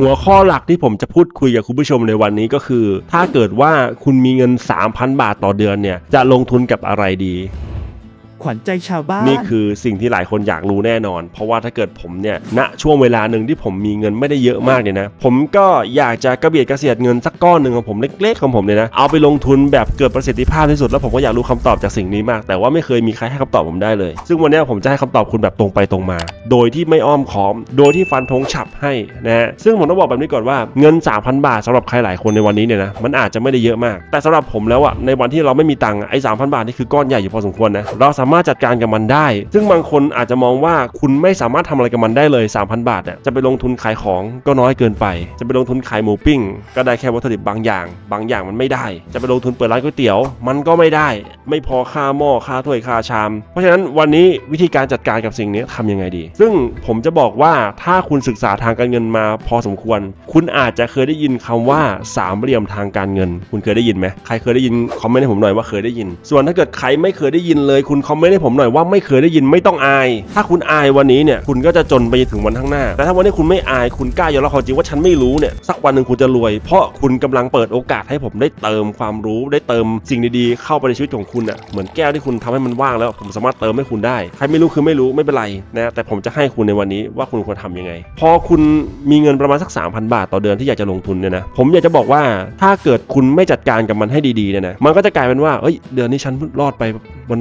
หัวข้อหลักที่ผมจะพูดคุยกับคุณผู้ชมในวันนี้ก็คือ ถ้าเกิดว่าคุณมีเงิน 3,000 บาทต่อเดือนเนี่ยจะลงทุนกับอะไรดี ขวัญใจชาวบ้าน นี่คือสิ่งที่หลายคนอยากรู้แน่นอน เพราะว่าถ้าเกิดผมเนี่ยณช่วงเวลาหนึ่งที่ผมมีเงินไม่ได้เยอะมากเนี่ยนะ ผมก็อยากจะกระเบียดกระเสียดเงินสักก้อนหนึ่งของผมเล็กๆของผมเนี่ยนะเอาไปลงทุนแบบเกิดประสิทธิภาพที่สุดแล้วผมก็อยากรู้คำตอบจากสิ่งนี้มาก แต่ว่าไม่เคยมีใครให้คำตอบผมได้เลย ซึ่งวันนี้ผมจะให้คำตอบคุณแบบตรงไปตรงมา โดยที่ไม่อ้อมค้อม โดยที่ฟันธงฉับให้นะฮะซึ่งผมต้องบอกแบบนี้ก่อนว่าเงิน 3,000 บาทสำหรับใครหลายคนในวันนี้เนี่ยนะมันอาจจะไม่ได้เยอะมาก แต่สำหรับผมแล้วอะในวันที่เราไม่มีตังค์ไอ้3,000บาทนี่คือก้อนใหญ่อยู่พอสมควรนะเราสาามารถจัดการกับมันได้ ซึ่งบางคนอาจจะมองว่าคุณไม่สามารถทำอะไรกับมันได้เลย 3,000 บาทเนี่ยจะไปลงทุนขายของก็น้อยเกินไป จะไปลงทุนขายหมูปิ้ง ก็ได้แค่วัตถุดิบบางอย่าง บางอย่างมันไม่ได้ จะไปลงทุนเปิดร้านก๋วยเตี๋ยว มันก็ไม่ได้ ไม่พอค่าหม้อค่าถ้วยค่าชาม เพราะฉะนั้นวันนี้วิธีการจัดการกับสิ่งนี้ทำยังไงดี ซึ่งผมจะบอกว่าถ้าคุณศึกษาทางการเงินมาพอสมควร คุณอาจจะเคยได้ยินคำว่าสามเหลี่ยมทางการเงิน คุณเคยได้ยินไหมใครเคยได้ยินคอมเมนต์ให้ผมหน่อยว่าเคยได้ยิน ส่วนถ้าเกิดใครไม่เคยได้ยินเลยคุณคอมเมนต์ให้ผมหน่อยว่าไม่เคยได้ยินไม่ต้องอาย ถ้าคุณอายวันนี้เนี่ยคุณก็จะจนไปถึงวันข้างหน้า แต่ถ้าวันนี้คุณไม่อายคุณกล้ายอมรับความจริงว่าฉันไม่รู้เนี่ยสักวันหนึ่งคุณจะรวย เพราะคุณกำลังเปิดโอกาสให้ผมได้เติมความรู้ได้เติมสิ่งดีๆเข้าไปในชีวิตของคุณอะเหมือนแก้วที่คุณทำให้มันว่างแล้ว ผมสามารถเติมให้คุณได้ใครไม่รู้คือไม่รู้ไม่เป็นไรนะแต่ผมจะให้คุณในวันนี้ว่าคุณควรทำยังไง พอคุณมีเงินประมาณสัก 3,000 บาทต่อเดือนที่อยากจะลงทุนเนี่ยนะผมอยากจะบอกว่าถ้าเกิดคุณไม่จัดการกับมันให้ดีๆเนี่ยนะมันก็จะกลายเป็นว่าเฮ้ยเดือนนี้ฉันรอดไป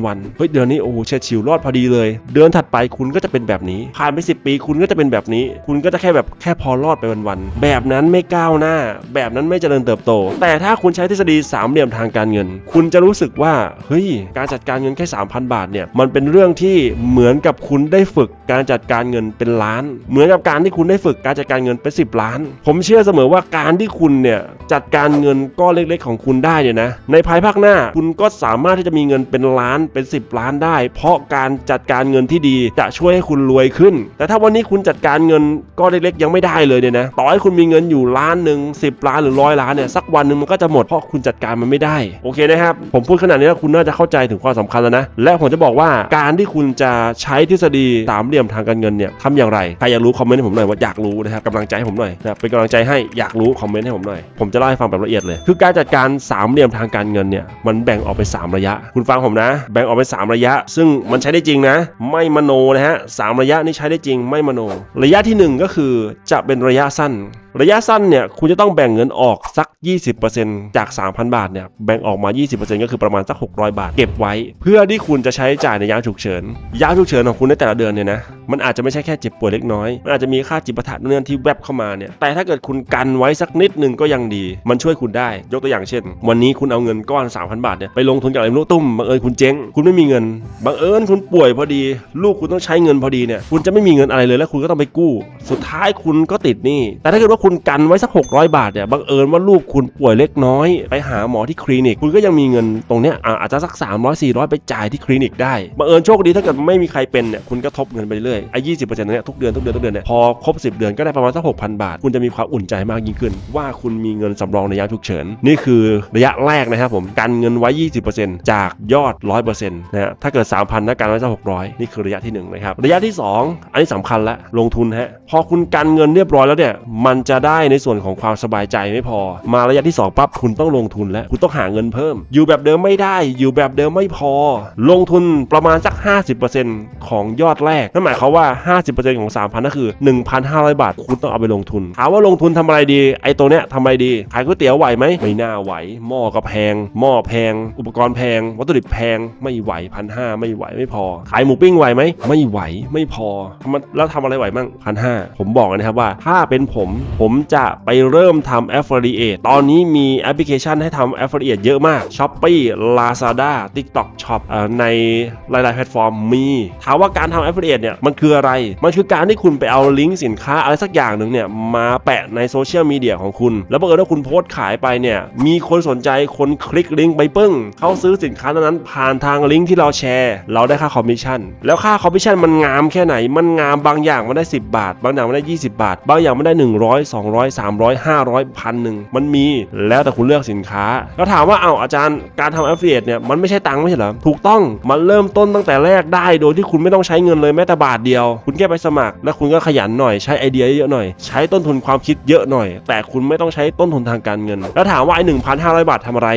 วันๆเฮ้ยเดือนอนนี้โอ้โหเฉียดฉิวรอดพอดีเลย เดือนถัดไปคุณก็จะเป็นแบบนี้ ผ่านไป 10 ปีคุณก็จะเป็นแบบนี้ คุณก็จะแค่แบบแค่พอรอดไปวันๆแบบนั้นไม่ก้าวหน้า แบบนั้นไม่เจริญเติบโต แต่ถ้าคุณใช้ทฤษฎีสามเหลี่ยมทางการเงิน คุณจะรู้สึกว่าเฮ้ยการจัดการเงินแค่ 3,000 บาทเนี่ยมันเป็นเรื่องที่เหมือนกับคุณได้ฝึกการจัดการเงินเป็นล้าน เหมือนกับการที่คุณได้ฝึกการจัดการเงินเป็น 10 ล้าน ผมเชื่อเสมอว่าการที่คุณเนี่ยจัดการเงินก้อนเล็กๆ ของคุณได้เนี่ยนะในภายภาคหน้าคุณก็สามารถที่จะมีเงินเป็นล้านเป็น 10 ล้านได้ เพราะการจัดการเงินที่ดีจะช่วยให้คุณรวยขึ้น แต่ถ้าวันนี้คุณจัดการเงินก้อนเล็กๆยังไม่ได้เลยเนี่ยนะต่อให้คุณมีเงินอยู่ล้านหนึ่งสิบล้านหรือร้อยล้านเนี่ยสักวันหนึ่งมันก็จะหมดเพราะคุณจัดการมันไม่ได้โอเคนะครับผมพูดขนาดนี้แล้วคุณน่าจะเข้าใจถึงความสำคัญแล้วนะและผมจะบอกว่าการที่คุณจะใช้ทฤษฎีสามเหลี่ยมทางการเงินเนี่ยทำอย่างไรใครอยากรู้คอมเมนต์ให้ผมหน่อยว่าอยากรู้นะครับกำลังใจให้ผมหน่อยนะเป็นกำลังใจให้อยากรู้คอมเมนต์ให้ผมหน่อยผมจะเล่าให้ฟังแบบละเอียดเลย คือการจัดการสามเหลี่ยมทางการเงินเนี่ยมันแบ่งออกเป็นสามระยะ คุณฟังผมนะ แบ่งออกเป็นสามระยะ ซึ่งมันใช้ได้จริงนะ ไม่มโนนะฮะสามระยะนี่ใช้ได้จริงไม่มโน ระยะที่หนึ่งก็คือจะเป็นระยะสั้น ระยะสั้นเนี่ยคุณจะต้องแบ่งเงินออกสัก 20%จาก 3,000 บาทเนี่ยแบ่งออกมา 20%ก็คือประมาณสัก 600 บาท เก็บไว้ เพื่อที่คุณจะใช้จ่ายในยามฉุกเฉินยามฉุกเฉินของคุณในแต่ละเดือนเนี่ยนะมันอาจจะไม่ใช่แค่เจ็บป่วยเล็กน้อย มันอาจจะมีค่าจิปาถะนู่นนที่แวบเข้ามาเนี่ยแต่ถ้าเกิดคุณกันไว้สักนิดหนึ่งก็ยังดี มันช่วยคุณได้ ยกตัวอย่างเช่น วันนี้คุณเอาเงินก้อน 3,000 บาทเนี่ยไปลงทุนกับอะไรไม่รู้ตุ้มบังเอิญคุณเจ๊งคุณไม่มีเงินบังเอิญคุณป่วยพอดี ลูกคุณต้องใช้เงินพอดีเนี่ยคุณจะไม่มีเงินอะไรเลยแล้วคุณก็ต้องไปกู้ สุดท้ายคุณก็ติดหนี้แต่ถ้าเกิดว่าคุณกันไว้สัก 600 บาทเนี่ยบังเอิญว่าลูกคุณป่วยเล็กน้อย ไปหาหมอที่คลินิก คุณก็ยังมีเงินตรงเนี้ยอาจจะสัก 300 400 ไปจ่ายที่คลินิกได้บังเอิญโชคดีถ้าเกิดไม่มีใครเป็นเนี่ยคุณก็ทบเงินไปเรื่อยไอ้ยี่สิบเปอร์เซ็นต์เนี่ยทุกเดือนทุกเดือนทุกเดือนเนี่ยพอครบ 10 เดือนก็ได้ประมาณสัก6,000 บาท คุณจะมีความอุ่นใจมากยิ่งขึ้น ว่าคุณมีเงินสำรองในยามฉุกเฉินนี่คือระยะแรกนะครับผมกันเงินไว้ 20%จากยอด 100%นะฮะถ้าเกิด 3,000นะกันไว้สัก600 นี่คือระยะที่หนึ่งนะครับระยะที่ 2 อันนี้สำคัญละลงทุนฮะพอคุณกันเงินเรียบร้อยแล้วเนี่ยมันจะได้ในส่วนของความสบายใจไม่พอ มาระยะที่ 2ปั๊บคุณต้องลงทุนแล้วคุณต้องหาเงินเพิ่ม อยู่แบบเดิมไม่ได้ อยู่แบบเดิมไม่พอ ลงทุนประมาณสัก 50%ของยอดแรกนั่นหมายความว่า 50%ของ 3,000นั่นคือ 1,500 บาท คุณต้องเอาไปลงทุนถามว่าลงทุนทำอะไรดี ไอ้ตัวเนี้ยทำอะไรดีขายก๋วยเตี๋ยวไหวไหมไม่น่าไหวหม้อก็แพงหม้อแพง อุปกรณ์แพง วัตถุดิบแพงไม่ไหวพันห้าไม่ไหวไม่พอ ขายหมูปิ้งไหวไหมไม่ไหวไม่พอมันแล้วทำอะไรไหวมั่งพันห้าผมบอกนะครับว่าถ้าเป็นผมผมจะไปเริ่มทำ affiliate ตอนนี้มีแอปพลิเคชันให้ทำ affiliate เยอะมาก Shopee Lazada TikTok Shop เอ่อในหลาย ๆ แพลตฟอร์มมีถามว่าการทำ affiliate เนี่ยมันคืออะไร มันคือการที่คุณไปเอาลิงก์สินค้าอะไรสักอย่างหนึ่งเนี่ยมาแปะในโซเชียลมีเดียของคุณ แล้วบังเอิญว่าคุณโพสต์ขายไปเนี่ยมีคนสนใจคนคลิกลิงก์ไปปึ้ง เขาซื้อสินค้านั้นๆผ่านทางลิงก์ที่เราแชร์ เราได้ค่าคอมมิชชั่นแล้วค่าคอมมิชชั่นมันงามแค่ไหน มันงามบางอย่างมันได้ 10 บาท บางอย่างมันได้ 20 บาท บางอย่างมันได้ 100 200 300 500พันหนึ่งมันมีแล้วแต่คุณเลือกสินค้า แล้วถามว่าเอาอาจารย์การทำ affiliate เนี่ยมันไม่ใช่ตังค์ไม่ใช่เหรอถูกต้องมันเริ่มต้นตั้งแต่แรกได้โดยที่คุณไม่ต้องใช้เงินเลยแม้แต่บาทเดียว คุณแค่ไปสมัคร แล้วคุณก็ขยันหน่อยใช้ไอเดียเยอะหน่อย ใช้ต้นทุนความคิดเยอะหน่อย แต่คุณไม่ต้องใช้ต้นทุนทางการเงิน แล้วถามว่าไอ้1,500 บาททำอะไร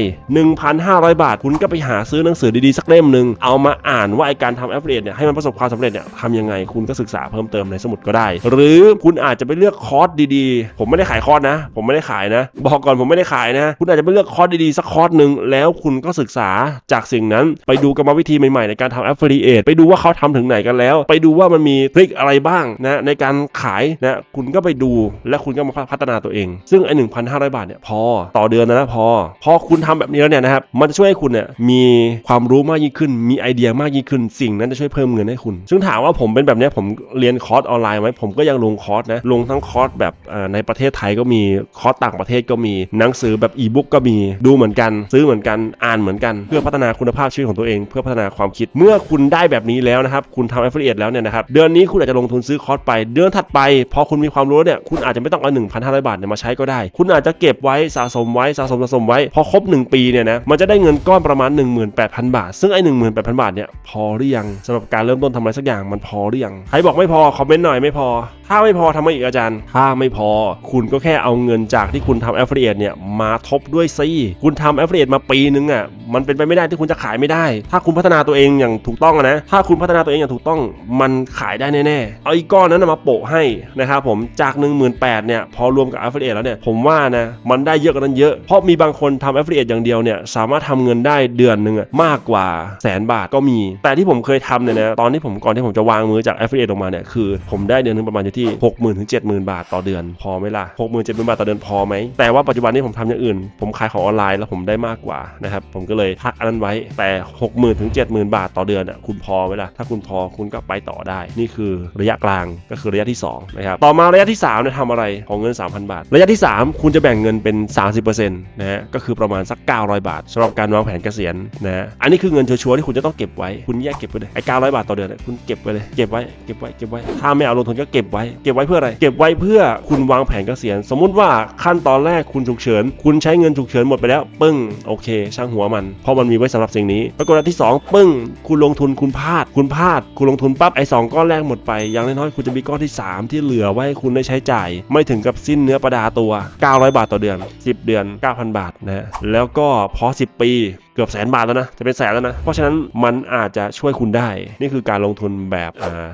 1,500 บาทคุณก็ไปหาซื้อหนังสือดีๆสักเล่มหนึ่งเอามาอ่านว่าไอการทำ affiliate เนี่ยให้มันประสบความสำเร็จเนี่ยทำยังไงคุณก็ศึกษาเพิ่มเติมในสมุดก็ได้ หรือคุณอาจจะไปเลือกคอร์สดีๆผมไม่ได้ขายคอร์สนะ ผมไม่ได้ขายนะ บอกก่อนผมไม่ได้ขายนะ คุณอาจจะไปเลือกคอร์สดีๆสักคอร์สหนึ่งแล้วคุณก็ศึกษาจากสิ่งนั้น ไปดูกรรมวิธีใหม่ๆในการทำ affiliate ไปดูว่าเขาทำถึงไหนกันแล้ว ไปดูว่ามันมีทริคอะไรบ้างนะในการขายนะคุณก็ไปดูและคุณก็มาพัฒนาตัวเอง ซึ่งไอ้1,500บาทเนี่ยพอต่อเดือนนะพอ พอคุณทำแบบนี้แล้วเนี่ยนะครับมันจะช่วยให้คุณเนี่ยมีความรู้มากยิ่งขึ้น มีไอเดียมากยิ่งขึ้น สิ่งนั้นจะช่วยเพิ่มเงินให้คุณ ซึ่งถามว่าผมเป็นแบบนี้ผมเรียนคอร์สออนไลน์ไหมผมก็ยังลงคอร์สนะลงทั้งคอร์สแบบเอ่อในประเทศไทยก็มีคอร์สต่างประเทศก็มีหนังสือแบบอีบุ๊กก็มีดูเหมือนกัน ซื้อเหมือนกันอ่านเหมือนกัน เพื่อพัฒนาคุณภาพชีวิตของตัวเอง เพื่อพัฒนาความคิดเมื่อคุณได้แบบนี้แล้วนะครับคุณทำ affiliate แล้วเนี่ยนะครับเดือนนี้คุณอาจจะลงทุนซื้อคอร์สไป เดือนถัดไป พอคุณมีความรู้เนี่ยคุณอาจจะไม่ต้องเอา1,500 บาทเนี่ยมาใช้ก็ได้ คุณอาจจะเก็บไว้สะสมไว้สะสมสะสมไว้ พอครบ 1 ปีเนี่ยนะมันจะได้เงินก้อนประมาณ 18,000 บาท ซึ่งไอ้18,000 บาทเนี่ยพอหรือยังสำหรับการเริ่มต้นทำอะไรสักอย่างมันพอหรือยังใครบอกไม่พอคอมเมนต์หน่อยไม่พอถ้าไม่พอทำไมอีกอาจารย์ ถ้าไม่พอ คุณก็แค่เอาเงินจากที่คุณทำ affiliate เนี่ยมาทบด้วยซิคุณทำ affiliate มาปีนึงอะมันเป็นไปไม่ได้ที่คุณจะขายไม่ได้ ถ้าคุณพัฒนาตัวเองอย่างถูกต้องนะ ถ้าคุณพัฒนาตัวเองอย่างถูกต้อง มันขายได้แน่ๆ เอาอีกก้อนนั้นมาโปะให้นะครับผม จาก 1 8 0 0 0เนี่ย พอรวมกับ affiliate แล้วเนี่ย ผมว่านะ มันได้เยอะกว่านั้นเยอะ เพราะมีบางคนทำ affiliate อย่างเดียวเนี่ย สามารถทำเงินได้เดือนหนึ่งมากกว่าแสนบาทก็มี แต่ที่ผมเคยทำเนี่ยนะ ตอนที่ผมก่อนที่ผมจะวางมือจาก affiliate ออกมาเนี่ย คือผมได้เดือนนึงประมาณอยู่ที่ 60,000ถึง70,000 บาทต่อเดือน พอไหมล่ะ60,000 70,000 บาทต่อเดือนพอไหม แต่ว่าปัจจุบันนี้ผมทำอย่างอื่น ผมขายของออนไลน์แล้วผมได้มากกว่านะครับ ผมก็เลยพักอันนั้นไว้ แต่ 60,000 ถึง 70,000 บาทต่อเดือนอะคุณพอไหมล่ะ ถ้าคุณพอคุณก็ไปต่อได้ นี่คือระยะกลางก็คือระยะที่2นะครับ ต่อมาระยะที่3เนี่ยทำอะไรของเงิน 3,000 บาท ระยะที่ 3 คุณจะแบ่งเงินเป็น 30%นะฮะ ก็คือประมาณสัก 900 บาทสำหรับการวางแผนเกษียณนะฮะอันนี้คือเงินชัวร์ที่คุณจะต้องเก็บไว้ คุณแยกเก็บไว้เลย ไอ้900 บาทต่อเดือนเนี่คุณเก็บไว้เลย เก็บไว้ เก็บไว้ เก็บไว้ ถ้าไม่เอาลงทุนก็เก็บไว้เก็บไว้เพื่ออะไร เก็บไว้เพื่อคุณวางแผนเกษียณ สมมุติว่าขั้นตอนแรกคุณฉุกเฉิน คุณใช้เงินฉุกเฉินหมดไปแล้ว ปึ้ง โอเค ช่างหัวมัน เพราะมันมีไว้สำหรับสิ่งนี้ ปรากฏอันที่ 2 ปึ้ง คุณลงทุนคุณพลาด คุณพลาด คุณลงทุนปั๊บ ไอ้สองก้อนแรกหมดไป อย่างน้อยๆ คุณจะมีก้อนที่ 3 ที่เหลือไว้ให้คุณได้ใช้จ่าย ไม่ถึงกับสิ้นเนื้อประดาตัว 900 บาทต่อเดือน 10 เดือน 9,000 บาทนะฮะแล้วก็พอ 10 ปี เกือบแสนบาทแล้วนะ จะเป็นแสนแล้วนะ เพราะฉะนั้นมันอาจจะช่วยคุณได้ นี่คือการลงทุนแบบ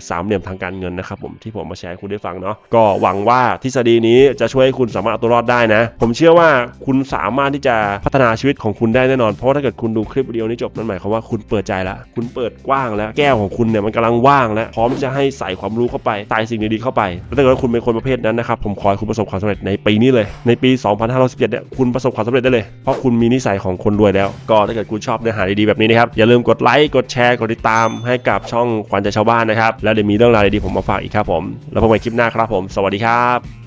สามเหลี่ยมทางการเงินนะครับผมที่ผมมาแชร์ให้คุณได้ฟังเนาะ ก็หวังว่าทฤษฎีนี้จะช่วยให้คุณสามารถเอาตัวรอดได้นะ ผมเชื่อว่าคุณสามารถที่จะพัฒนาชีวิตของคุณได้แน่นอน เพราะถ้าเกิดคุณดูคลิปวิดีโอนี้จบนั่นหมายความว่าคุณเปิดใจแล้ว คุณเปิดกว้างแล้ว แก้วของคุณเนี่ยมันกำลังว่างแล้ว พร้อมจะให้ใส่ความรู้เข้าไป ใส่สิ่งดีๆเข้าไปแล้วถ้าเกิดว่าคุณเป็นคนประเภทนั้นนะครับ ผมขอให้คุณประสบความสำเร็จในปีนี้เลย ในปี 2517เนี่ยคุณประสบความสำเร็จได้เลย เพราะคุณมีนิสัยของคนรวยแล้วก็ถ้าเกิดคุณชอบเนื้อหาดีๆแบบนี้นะครับอย่าลืมกดไลค์กดแชร์กดติดตามให้กับช่องขวัญใจชาวบ้านนะครับแล้วเดี๋ยวมีเรื่องราวดีๆผมมาฝากอีกครับผมแล้วพบกันใหม่คลิปหน้าครับผม สวัสดีครับ